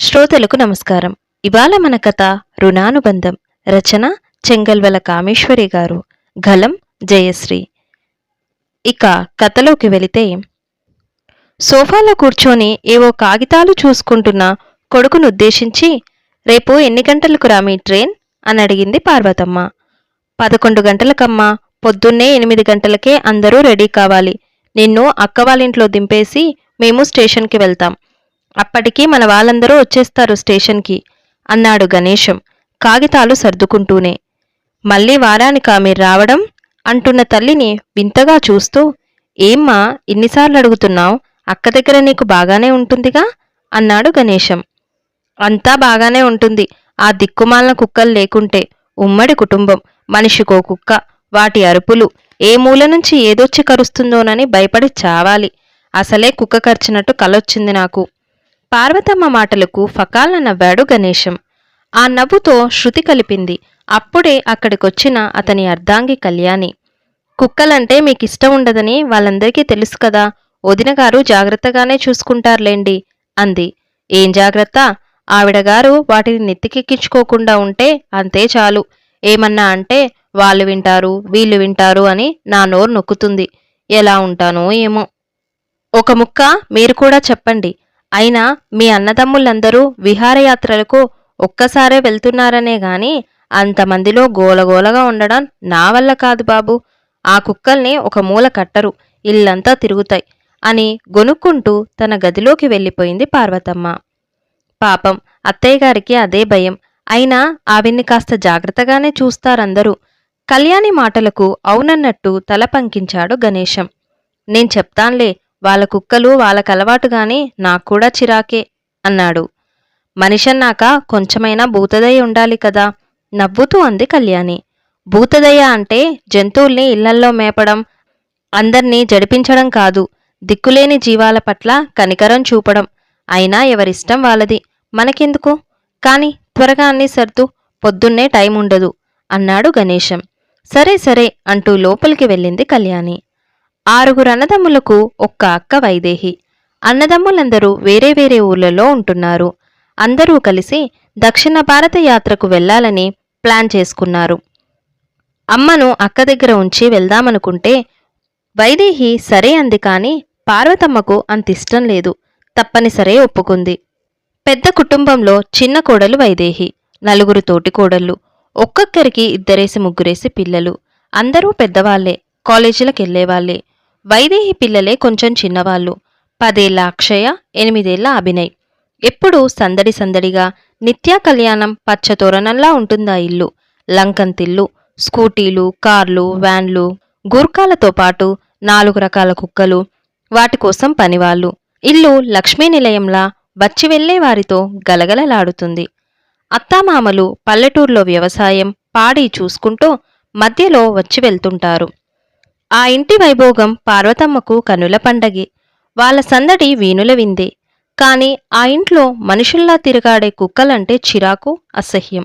శ్రోతలకు నమస్కారం. ఇవాళ మన కథ రుణానుబంధం. రచన చెంగల్వల కామేశ్వరి గారు. గలం జయశ్రీ. ఇక కథలోకి వెళితే సోఫాలో కూర్చొని ఏవో కాగితాలు చూసుకుంటున్న కొడుకును ఉద్దేశించి రేపు ఎన్ని గంటలకు రా మీ ట్రైన్? అని అడిగింది పార్వతమ్మ. పదకొండు గంటలకమ్మా. పొద్దున్నే ఎనిమిది గంటలకే అందరూ రెడీ కావాలి. నిన్ను అక్క వాళ్ళ ఇంట్లో దింపేసి మేము స్టేషన్కి వెళ్తాం. అప్పటికి మన వాళ్ళందరూ వచ్చేస్తారు స్టేషన్కి అన్నాడు గణేశం. కాగితాలు సర్దుకుంటూనే. మళ్ళీ వారానికా మీరు రావడం అంటున్న తల్లిని వింతగా చూస్తూ ఏమ్మా ఇన్నిసార్లు అడుగుతున్నావు? అక్క దగ్గర నీకు బాగానే ఉంటుందిగా? అన్నాడు గణేశం. అంతా బాగానే ఉంటుంది. ఆ దిక్కుమాలిన కుక్కలు లేకుంటే ఉమ్మడి కుటుంబం మనిషికో కుక్క వాటి అరుపులు ఏ మూల నుంచి ఏదొచ్చి కరుస్తుందోనని భయపడి చావాలి. అసలే కుక్క కరిచినట్టు కలొచ్చింది నాకు. పార్వతమ్మ మాటలకు ఫకాల నవ్వాడు గణేశం. ఆ నవ్వుతో శృతి కలిపింది. అప్పుడే అక్కడికొచ్చిన అతని అర్ధాంగి కళ్యాణి. కుక్కలంటే మీకిష్టం ఉండదని వాళ్ళందరికీ తెలుసు కదా. వదినగారు జాగ్రత్తగానే చూసుకుంటారులేండి అంది. ఏం జాగ్రత్త? ఆవిడగారు వాటిని నెత్తికెక్కించుకోకుండా ఉంటే అంతే చాలు. ఏమన్నా అంటే వాళ్ళు వింటారు వీళ్ళు వింటారు అని నా నోరు నొక్కుతుంది. ఎలా ఉంటానో ఏమో. ఒక ముక్క మీరు కూడా చెప్పండి అయినా మీ అన్నదమ్ములందరూ విహారయాత్రలకు ఒక్కసారే వెళ్తున్నారనే గాని అంతమందిలో గోలగోలగా ఉండడం నా వల్ల కాదు బాబు. ఆ కుక్కల్ని ఒక మూల కట్టరు ఇల్లంతా తిరుగుతాయి అని గొనుక్కుంటూ తన గదిలోకి వెళ్ళిపోయింది పార్వతమ్మ. పాపం అత్తయ్య గారికి అదే భయం. అయినా ఆవిన్ని కాస్త జాగ్రత్తగానే చూస్తారందరూ. కళ్యాణి మాటలకు అవునన్నట్టు తల పంకించాడు గణేశం. నేను చెప్తాన్లే వాళ్ళ కుక్కలు వాళ్ళకలవాటుగాని నాక్కూడా చిరాకే అన్నాడు. మనిషన్నాక కొంచెమైనా భూతదయ ఉండాలి కదా. నవ్వుతూ అంది కళ్యాణి. భూతదయ అంటే జంతువుల్ని ఇళ్ళల్లో మేపడం అందర్నీ జడిపించడం కాదు దిక్కులేని జీవాల పట్ల కనికరం చూపడం. అయినా ఎవరిష్టం వాళ్ళది. మనకెందుకు? కాని త్వరగా అన్ని సర్దు పొద్దున్నే టైం ఉండదు అన్నాడు గణేశం. సరే సరే అంటూ లోపలికి వెళ్ళింది కళ్యాణి. ఆరుగురు అన్నదమ్ములకు ఒక్క అక్క వైదేహి. అన్నదమ్ములందరూ వేరే వేరే ఊర్లలో ఉంటున్నారు. అందరూ కలిసి దక్షిణ భారత యాత్రకు వెళ్ళాలని ప్లాన్ చేసుకున్నారు. అమ్మను అక్క దగ్గర ఉంచి వెళ్దామనుకుంటే వైదేహి సరే అంది కాని పార్వతమ్మకు అంతిష్టం లేదు. తప్పనిసరే ఒప్పుకుంది. పెద్ద కుటుంబంలో చిన్న కోడలు వైదేహి నలుగురు తోటి కోడళ్ళు ఒక్కొక్కరికి ఇద్దరేసి ముగ్గురేసి పిల్లలు. అందరూ పెద్దవాళ్ళే కాలేజీలకెళ్ళేవాళ్ళే వైదేహి పిల్లలే కొంచెం చిన్నవాళ్ళు. పదేళ్ళ అక్షయ ఎనిమిదేళ్ళ అభినయ్. ఎప్పుడూ సందడి సందడిగా నిత్యా కళ్యాణం పచ్చతోరణంలా ఉంటుందా ఇల్లు? లంకంతిల్లు స్కూటీలు కార్లు వ్యాన్లు గుర్కాలతో పాటు నాలుగు రకాల కుక్కలు వాటి కోసం పనివాళ్ళు. ఇల్లు లక్ష్మీ నిలయంలా వచ్చి వెళ్ళేవారితో గలగలలాడుతుంది. అత్తామామలు పల్లెటూర్లో వ్యవసాయం పాడి చూసుకుంటూ మధ్యలో వచ్చి వెళ్తుంటారు. ఆ ఇంటి వైభోగం పార్వతమ్మకు కనుల పండగి. వాళ్ళ సందడి వీణుల విందే. కాని ఆ ఇంట్లో మనుషుల్లా తిరగాడే కుక్కలంటే చిరాకు అసహ్యం.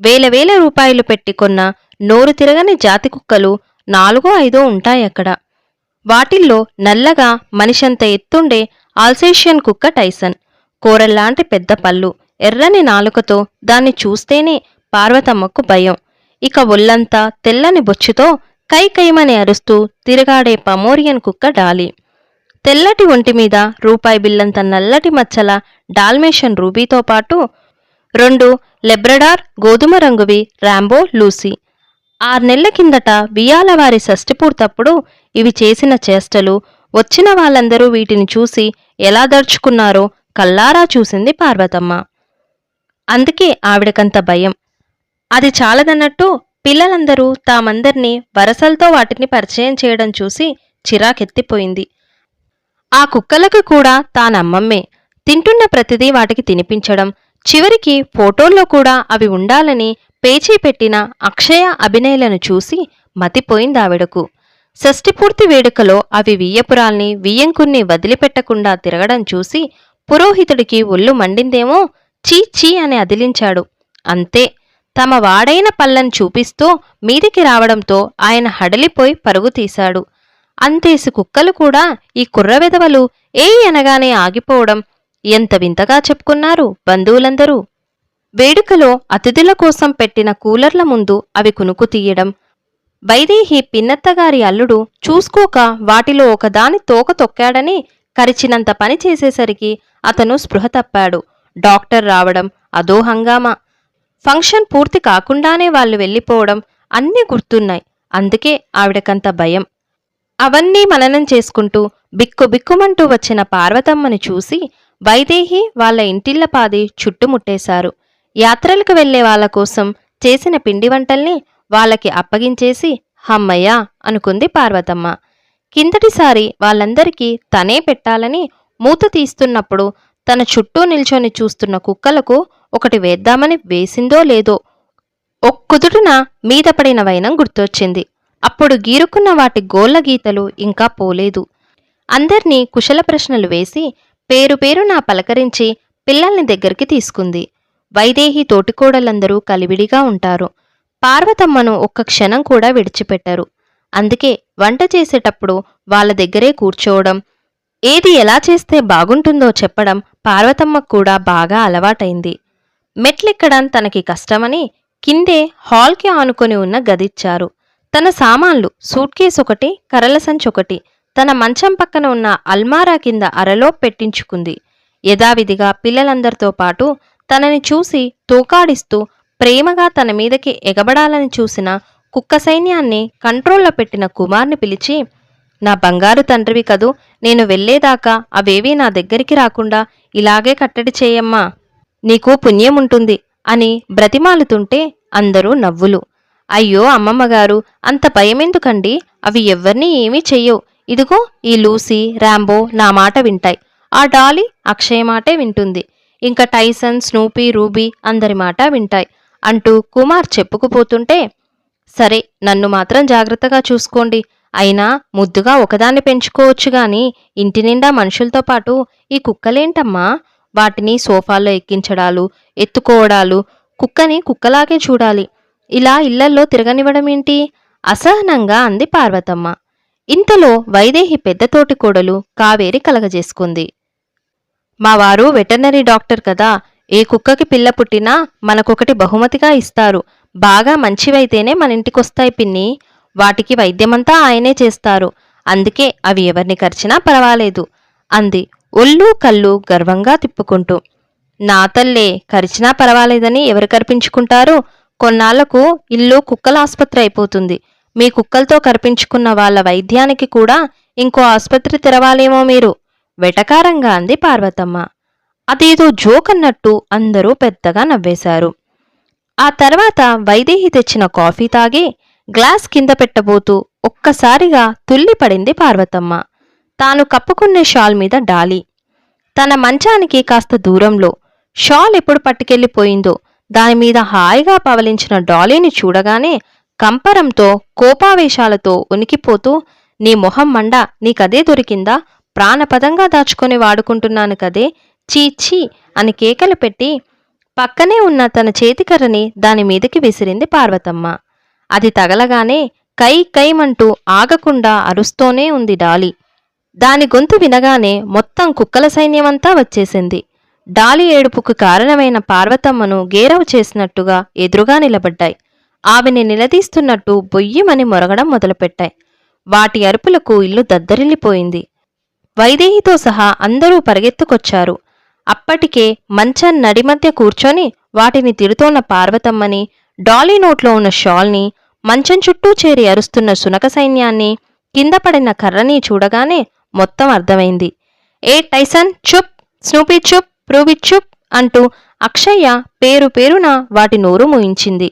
వేల వేల రూపాయలు పెట్టి కొన్న నోరు తిరగని జాతి కుక్కలు నాలుగో ఐదో ఉంటాయక్కడ వాటిల్లో నల్లగా మనిషంత ఎత్తుండే ఆల్సేషియన్ కుక్క టైసన్. కూరల్లాంటి పెద్ద పళ్ళు. ఎర్రని నాలుకతో దాన్ని చూస్తేనే పార్వతమ్మకు భయం. ఇక ఒళ్ళంతా తెల్లని బొచ్చుతో కైకైమని అరుస్తూ తిరగాడే పమోరియన్ కుక్క డాలి. తెల్లటి ఒంటి మీద రూపాయి బిల్లంత నల్లటి మచ్చల డాల్మేషన్ రూబీతో పాటు రెండు లెబ్రడార్ గోధుమ రంగువి ర్యాంబో లూసీ. ఆరు నెలల కిందట వియాలవారి షష్టిపూర్తప్పుడు ఇవి చేసిన చేష్టలు వచ్చిన వాళ్ళందరూ వీటిని చూసి ఎలా దర్చుకున్నారో కల్లారా చూసింది పార్వతమ్మ. అందుకే ఆవిడకంత భయం. అది చాలదన్నట్టు పిల్లలందరూ తామందర్నీ వరసలతో వాటిని పరిచయం చేయడం చూసి చిరాకెత్తిపోయింది. ఆ కుక్కలకు కూడా తానమ్మమ్మే. తింటున్న ప్రతిదీ వాటికి తినిపించడం చివరికి ఫోటోల్లో కూడా అవి ఉండాలని పేచీ పెట్టిన అక్షయ అభినయలను చూసి మతిపోయింది ఆవిడకు షష్ఠిపూర్తి వేడుకలో అవి వియ్యపురాల్ని వియ్యంకుర్ని వదిలిపెట్టకుండా తిరగడం చూసి పురోహితుడికి ఒళ్ళు మండిందేమో చీ చీ అని అదిలించాడు. అంతే తమ వాడైన పళ్ళను చూపిస్తూ మీదికి రావడంతో ఆయన హడలిపోయి పరుగు తీశాడు. అంతేసి కుక్కలు కూడా ఈ కుర్రవెదవలు ఏయ్ అనగానే ఆగిపోవడం ఎంత వింతగా చెప్పుకున్నారు బంధువులందరూ. వేడుకలో అతిథుల కోసం పెట్టిన కూలర్ల ముందు అవి కునుకు తీయడం. వైదేహి పిన్నత్తగారి అల్లుడు చూసుకోక వాటిలో ఒకదాని తోక తొక్కాడని కరిచినంత పని చేసేసరికి అతను స్పృహ తప్పాడు. డాక్టర్ రావడం అదో హంగామా. ఫంక్షన్ పూర్తి కాకుండానే వాళ్ళు వెళ్ళిపోవడం అన్నీ గుర్తున్నాయి. అందుకే ఆవిడకంత భయం. అవన్నీ మననం చేసుకుంటూ బిక్కు బిక్కుమంటూ వచ్చిన పార్వతమ్మని చూసి వైదేహి వాళ్ళ ఇంటిల్లపాది చుట్టుముట్టేశారు. యాత్రలకు వెళ్ళే వాళ్ళ కోసం చేసిన పిండి వంటల్ని వాళ్ళకి అప్పగించేసి హమ్మయ్యా అనుకుంది పార్వతమ్మ. కిందటిసారి వాళ్ళందరికీ తనే పెట్టాలని మూత తీస్తున్నప్పుడు తన చుట్టూ నిల్చొని చూస్తున్న కుక్కలకు ఒకటి వేద్దామని వేసిందో లేదో ఒక్కుదుటిన మీద పడిన వైనం గుర్తొచ్చింది. అప్పుడు గీరుకున్న వాటి గోళ్ళ గీతలు ఇంకా పోలేదు. అందర్నీ కుశల ప్రశ్నలు వేసి పేరు పేరు నా పలకరించి పిల్లల్ని దగ్గరికి తీసుకుంది. వైదేహి తోటికోడలందరూ కలివిడిగా ఉంటారు. పార్వతమ్మను ఒక్క క్షణం కూడా విడిచిపెట్టరు. అందుకే వంట చేసేటప్పుడు వాళ్ళ దగ్గరే కూర్చోవడం ఏది ఎలా చేస్తే బాగుంటుందో చెప్పడం పార్వతమ్మకు కూడా బాగా అలవాటైంది. మెట్లెక్కడం తనకి కష్టమని కిందే హాల్కి ఆనుకొని ఉన్న గదిచ్చారు. తన సామాన్లు సూట్ కేస్ ఒకటి కర్రల సంచొకటి తన మంచం పక్కన ఉన్న అల్మారా కింద అరలో పెట్టించుకుంది. యథావిధిగా పిల్లలందరితో పాటు తనని చూసి తోకాడిస్తూ ప్రేమగా తన మీదకి ఎగబడాలని చూసిన కుక్క సైన్యాన్ని కంట్రోల్లో పెట్టిన కుమార్ని పిలిచి నా బంగారు తండ్రివి కదూ నేను వెళ్ళేదాకా అవేవీ నా దగ్గరికి రాకుండా ఇలాగే కట్టడి చేయమ్మా. నీకు పుణ్యం ఉంటుంది అని బ్రతిమాలుతుంటే అందరూ నవ్వులు. అయ్యో అమ్మమ్మగారు అంత భయమెందుకండి? అవి ఎవ్వరినీ ఏమీ చెయ్యవు. ఇదిగో ఈ లూసీ రాంబో నా మాట వింటాయి. ఆ డాలీ అక్షయ మాటే వింటుంది. ఇంకా టైసన్ స్నూపీ రూబీ అందరి మాట వింటాయి. అంటూ కుమార్ చెప్పుకుపోతుంటే సరే నన్ను మాత్రం జాగ్రత్తగా చూసుకోండి. అయినా ముద్దుగా ఒకదాన్ని పెంచుకోవచ్చు గాని ఇంటి నిండా మనుషులతో పాటు ఈ కుక్కలేంటమ్మా? వాటిని సోఫాల్లో ఎక్కించడాలు ఎత్తుకోవడాలు కుక్కని కుక్కలాగే చూడాలి. ఇలా ఇళ్ళల్లో తిరగనివ్వడమేంటి అసహనంగా అంది పార్వతమ్మ. ఇంతలో వైదేహి పెద్దతోటి కోడలు కావేరి కలగజేసుకుంది. మా వారు వెటర్నరీ డాక్టర్ కదా ఏ కుక్కకి పిల్ల పుట్టినా మనకొకటి బహుమతిగా ఇస్తారు. బాగా మంచివైతేనే మన ఇంటికొస్తాయి పిన్ని. వాటికి వైద్యమంతా ఆయనే చేస్తారు. అందుకే అవి ఎవరిని కరిచినా పర్వాలేదు అంది ఒళ్ళు కళ్ళు గర్వంగా తిప్పుకుంటూ నా తల్లే కరిచినా పర్వాలేదని ఎవరు కరిపించుకుంటారో? కొన్నాళ్ళకు ఇల్లు కుక్కల ఆసుపత్రి అయిపోతుంది. మీ కుక్కలతో కరిపించుకున్న వాళ్ళ వైద్యానికి కూడా ఇంకో ఆసుపత్రి తెరవాలేమో మీరు. వెటకారంగా అంది పార్వతమ్మ. అదేదో జోక్ అన్నట్టు అందరూ పెద్దగా నవ్వేశారు. ఆ తర్వాత వైదేహి తెచ్చిన కాఫీ తాగి గ్లాస్ కింద పెట్టబోతూ ఒక్కసారిగా తుల్లిపడింది పార్వతమ్మ. తాను కప్పుకునే షాల్ మీద డాలి. తన మంచానికి కాస్త దూరంలో షాల్ ఎప్పుడు పట్టుకెళ్ళిపోయిందో దానిమీద హాయిగా పవలించిన డాలీని చూడగానే కంపరంతో కోపావేశాలతో ఉనికిపోతూ నీ మొహం మండ నీకదే దొరికిందా? ప్రాణపదంగా దాచుకొని వాడుకుంటున్నాను కదే? చీ అని కేకలు పెట్టి పక్కనే ఉన్న తన చేతికర్రని దాని మీదకి విసిరింది పార్వతమ్మ. అది తగలగానే కై కైమంటూ ఆగకుండా అరుస్తూనే ఉంది డాలి. దాని గొంతు వినగానే మొత్తం కుక్కల సైన్యమంతా వచ్చేసింది. డాలి ఏడుపుకు కారణమైన పార్వతమ్మను గేరవ చేసినట్టుగా ఎదురుగా నిలబడ్డాయి. ఆమెని నిలదీస్తున్నట్టు బొయ్యమని మొరగడం మొదలుపెట్టాయి. వాటి అరుపులకు ఇల్లు దద్దరిల్లిపోయింది. వైదేహితో సహా అందరూ పరిగెత్తుకొచ్చారు. అప్పటికే మంచం నడిమధ్య కూర్చొని వాటిని తిడుతోన్న పార్వతమ్మని డాలీ నోట్లో ఉన్న షాల్ని మంచం చుట్టూ చేరి అరుస్తున్న సునక సైన్యాన్ని కింద పడిన కర్రని చూడగానే మొత్తం అర్థమైంది. ఏ టైసన్? చుప్ స్నూపీ చుప్ ప్రూవి చుప్ అంటూ అక్షయ్య పేరు పేరున వాటి నోరు మూయించింది.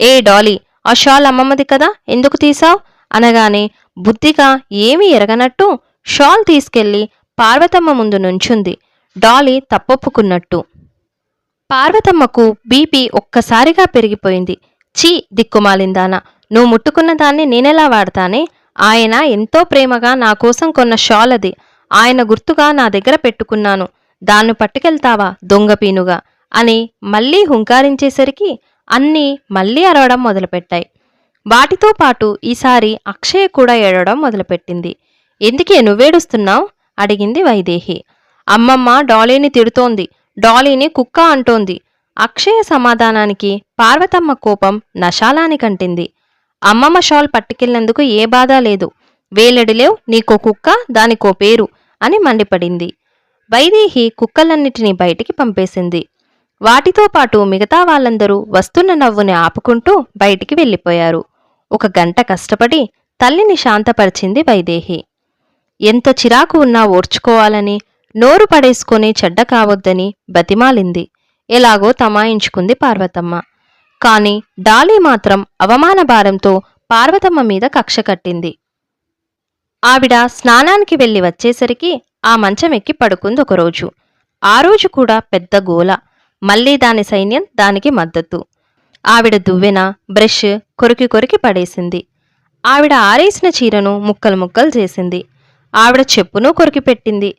ఏ డాలీ ఆ షాల్ అమ్మమ్మది కదా ఎందుకు తీసావ్ అనగానే బుద్ధిగా ఏమీ ఎరగనట్టు షాల్ తీసుకెళ్ళి పార్వతమ్మ ముందు నుంచుంది. డాలీ తప్పొప్పుకున్నట్టు. పార్వతమ్మకు బీపీ ఒక్కసారిగా పెరిగిపోయింది. చీ దిక్కుమాలిందానా నువ్వు ముట్టుకున్న దాన్ని నేనెలా వాడతానే? ఆయన ఎంతో ప్రేమగా నా కోసం కొన్న షాల్ అది. ఆయన గుర్తుగా నా దగ్గర పెట్టుకున్నాను. దాన్ని పట్టుకెళ్తావా దొంగపీనుగా అని మళ్ళీ హుంకారించేసరికి అన్నీ మళ్ళీ అరవడం మొదలుపెట్టాయి. వాటితో పాటు ఈసారి అక్షయ కూడా ఏడవడం మొదలుపెట్టింది. ఎందుకే నువ్వేడుస్తున్నావు? అడిగింది వైదేహి. అమ్మమ్మ డాలీని తిడుతోంది. డాలీని కుక్క అంటోంది. అక్షయ సమాధానానికి పార్వతమ్మ కోపం నశాలానికంటింది. అమ్మమ్మ షాల్ పట్టుకెళ్ళేందుకు ఏ బాధ లేదు. వేలెడిలేవు నీకో కుక్క దానికో పేరు అని మండిపడింది. వైదేహి కుక్కలన్నిటినీ బయటికి పంపేసింది. వాటితో పాటు మిగతా వాళ్ళందరూ వస్తున్న నవ్వుని ఆపుకుంటూ బయటికి వెళ్ళిపోయారు. ఒక గంట కష్టపడి తల్లిని శాంతపరిచింది వైదేహి. ఎంత చిరాకు ఉన్నా ఓర్చుకోవాలని నోరు పడేసుకొని చెడ్డ కావద్దని బతిమాలింది. ఎలాగో తమాయించుకుంది పార్వతమ్మ. కాని డాలీ మాత్రం అవమాన భారంతో పార్వతమ్మ మీద కక్ష కట్టింది. ఆవిడ స్నానానికి వెళ్ళి వచ్చేసరికి ఆ మంచం ఎక్కి పడుకుంది ఒకరోజు. ఆ రోజు కూడా పెద్ద గోల. మళ్ళీ దాని సైన్యం దానికి మద్దతు. ఆవిడ దువ్వెన బ్రష్ కొరికి కొరికి పడేసింది. ఆవిడ ఆరేసిన చీరను ముక్కలు ముక్కలు చేసింది. ఆవిడ చెప్పును కొరికి పెట్టింది.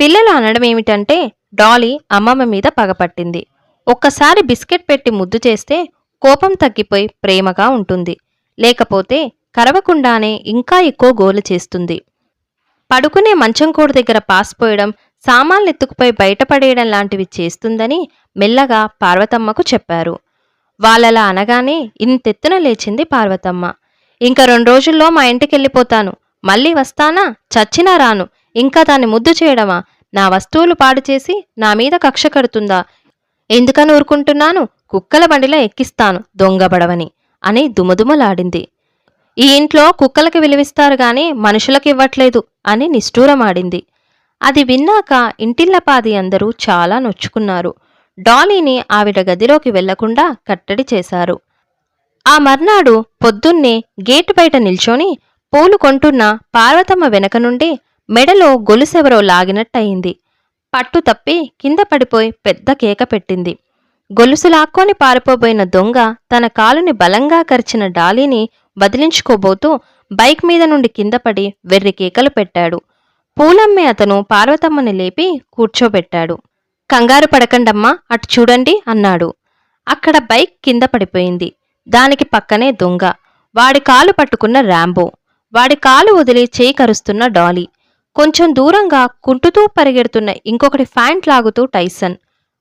పిల్లలు అనడం ఏమిటంటే డాలీ అమ్మమ్మ మీద పగపట్టింది ఒక్కసారి బిస్కెట్ పెట్టి ముద్దు చేస్తే కోపం తగ్గిపోయి ప్రేమగా ఉంటుంది. లేకపోతే కరవకుండానే ఇంకా ఎక్కువ గోలు చేస్తుంది. పడుకునే మంచం కోడి దగ్గర పాసిపోయడం సామాన్లు ఎత్తుకుపోయి బయటపడేయడం లాంటివి చేస్తుందని మెల్లగా పార్వతమ్మకు చెప్పారు. వాళ్ళలా అనగానే ఇంతెత్తున లేచింది పార్వతమ్మ. ఇంకా రెండు రోజుల్లో మా ఇంటికి వెళ్ళిపోతాను. మళ్ళీ వస్తానా? చచ్చినా రాను. ఇంకా దాన్ని ముద్దు చేయడమా? నా వస్తువులు పాడు చేసి నా మీద కక్ష కడుతుందా? ఎందుకని ఊరుకుంటున్నాను? కుక్కల బండిలో ఎక్కిస్తాను దొంగబడవని అని దుమదుమలాడింది. ఈ ఇంట్లో కుక్కలకి విలువిస్తారు గాని మనుషులకు ఇవ్వట్లేదు అని నిష్ఠూరమాడింది. అది విన్నాక ఇంటిల్లపాది అందరూ చాలా నొచ్చుకున్నారు. డాలీని ఆవిడ గదిలోకి వెళ్ళకుండా కట్టడి చేశారు. ఆ మర్నాడు పొద్దున్నే గేటు బయట నిల్చొని పూలు కొంటున్న పార్వతమ్మ వెనక నుండి మెడలో గొలుసెవరో లాగినట్టయింది. పట్టు తప్పి కింద పడిపోయి పెద్ద కేక పెట్టింది. గొలుసు లాక్కొని పారిపోబోయిన దొంగ తన కాలుని బలంగా కరిచిన డాలీని వదిలించుకోబోతూ బైక్ మీద నుండి కిందపడి వెర్రి కేకలు పెట్టాడు. పూలమ్మే అతను పార్వతమ్మని లేపి కూర్చోబెట్టాడు. కంగారు పడకండమ్మా అటు చూడండి అన్నాడు. అక్కడ బైక్ కింద పడిపోయింది. దానికి పక్కనే దొంగ. వాడి కాలు పట్టుకున్న ర్యాంబో వాడి కాలు వదిలి చేయి కరుస్తున్న డాలీ. కొంచెం దూరంగా కుంటుతూ పరిగెడుతున్న ఇంకొకటి ఫ్యాంట్ లాగుతూ టైసన్.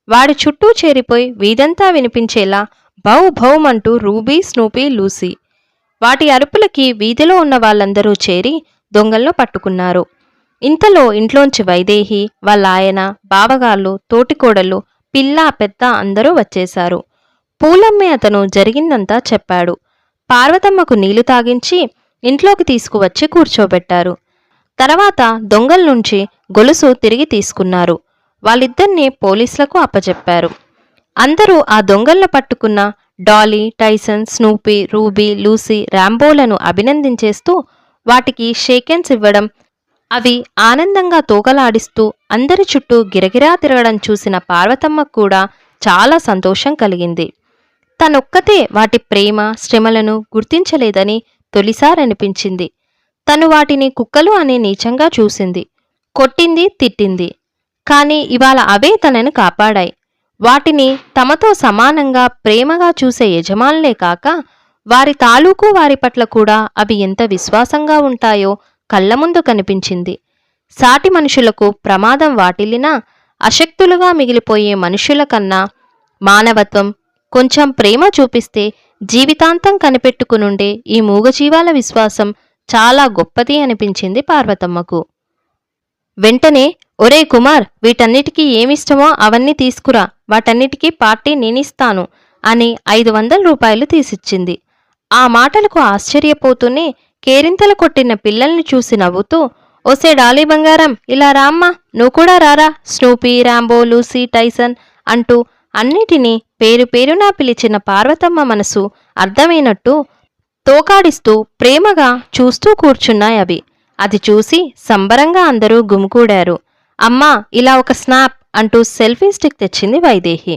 వాడి చుట్టూ చేరిపోయి వీధంతా వినిపించేలా భౌ భౌమంటూ రూబీ స్నూపీ లూసీ. వాటి అరుపులకి వీధిలో ఉన్న వాళ్ళందరూ చేరి దొంగలను పట్టుకున్నారు. ఇంతలో ఇంట్లోంచి వైదేహి వాళ్ళ ఆయన బావగాళ్ళు తోటికోడళ్ళు పిల్ల పెద్ద అందరూ వచ్చేశారు. పూలమ్మే అతను జరిగిందంతా చెప్పాడు. పార్వతమ్మకు నీళ్ళు తాగించి ఇంట్లోకి తీసుకువచ్చి కూర్చోబెట్టారు. తర్వాత దొంగల నుంచి గొలుసు తిరిగి తీసుకున్నారు. వాళ్ళిద్దరినీ పోలీసులకు అప్పచెప్పారు అందరూ ఆ దొంగలను పట్టుకున్న Dolly Tyson Snoopy Ruby Lucy ర్యాంబోలను అభినందించేస్తూ వాటికి షేకెన్స్ ఇవ్వడం అవి ఆనందంగా తోకలాడిస్తూ అందరి చుట్టూ గిరగిరా తిరగడం చూసిన పార్వతమ్మ కూడా చాలా సంతోషం కలిగింది. తనొక్కతే వాటి ప్రేమ శ్రమలను గుర్తించలేదని తొలిసారనిపించింది. తను వాటిని కుక్కలు అనే నీచంగా చూసింది. కొట్టింది తిట్టింది. కాని ఇవాళ అవే తనను కాపాడాయి. వాటిని తమతో సమానంగా ప్రేమగా చూసే యజమానులే కాక వారి తాలూకు వారి పట్ల కూడా అవి ఎంత విశ్వాసంగా ఉంటాయో కళ్ళ ముందు కనిపించింది. సాటి మనుషులకు ప్రమాదం వాటిల్లినా అశక్తులుగా మిగిలిపోయే మనుషుల కన్నా మానవత్వం కొంచెం ప్రేమ చూపిస్తే జీవితాంతం కనిపెట్టుకునుండే ఈ మూగజీవాల విశ్వాసం చాలా గొప్పది అనిపించింది పార్వతమ్మకు. వెంటనే ఒరే కుమార్ వీటన్నిటికీ ఏమిష్టమో అవన్నీ తీసుకురా వాటన్నిటికీ పార్టీ నేనిస్తాను అని ఐదు వందల రూపాయలు తీసిచ్చింది. ఆ మాటలకు ఆశ్చర్యపోతూనే కేరింతలు కొట్టిన పిల్లల్ని చూసి నవ్వుతూ ఓసే డాలీ బంగారం ఇలా రామ్మా నువ్వు కూడా రారా స్నూపీ రాంబో లూసీ టైసన్ అంటూ అన్నిటినీ పేరు పేరునా పిలిచిన పార్వతమ్మ మనసు అర్థమైనట్టు తోకాడిస్తూ ప్రేమగా చూస్తూ కూర్చున్నాయి అవి. అది చూసి సంబరంగా అందరూ గుమికూడారు. అమ్మా ఇలా ఒక స్నాప్ అంటూ సెల్ఫీ స్టిక్ తెచ్చింది వైదేహి.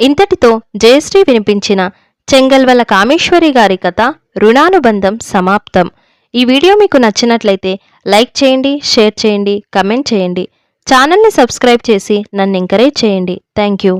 ఇంతటితో జయశ్రీ వినిపించిన చెంగల్వల కామేశ్వరి గారి కథ రుణానుబంధం సమాప్తం. ఈ వీడియో మీకు నచ్చినట్లయితే లైక్ చేయండి షేర్ చేయండి కమెంట్ చేయండి. ఛానల్ని సబ్స్క్రైబ్ చేసి నన్ను ఎంకరేజ్ చేయండి. Thank you.